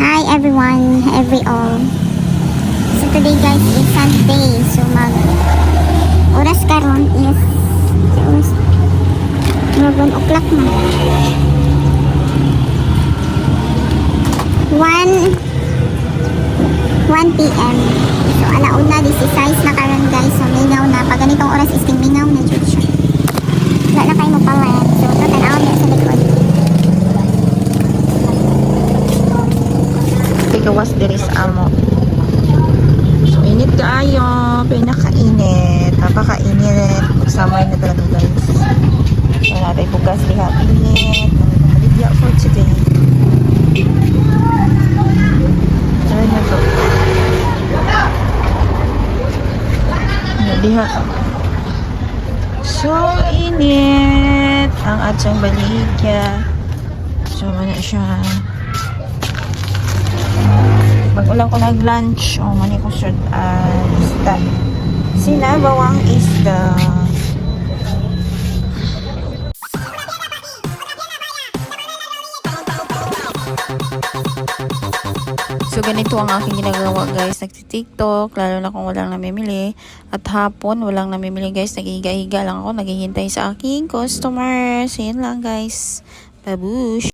Hi everyone, every all. So today guys is Sunday. So mag oras karon is mag 1 o'clock na. 1 1 p.m. So alauna this is size na karon guys. So mingaw na pag ganitong oras is mingaw na jud siya. Wala na kayo mapawayan. So tatanaw niya sa likod. Tigawas diri sa amo. So, init kaayo. Pinakainit. Napakainit. Summer na talaga guys. So, natin bukas diha. Init. Maligya for today. Try na to. Diha? So, init. Ang atsang baligya. So, mana siya. Pag-ulang ko nag-lunch, o oh, mani ko shoot uh, isda. Sinabawang isda. So, ganito ang aking ginagawa guys. Nagti-tiktok, lalo na kung walang namimili. At hapon, walang namimili guys. Naghihiga-higa lang ako. Naghihintay sa aking customers. Yun lang guys. Babush!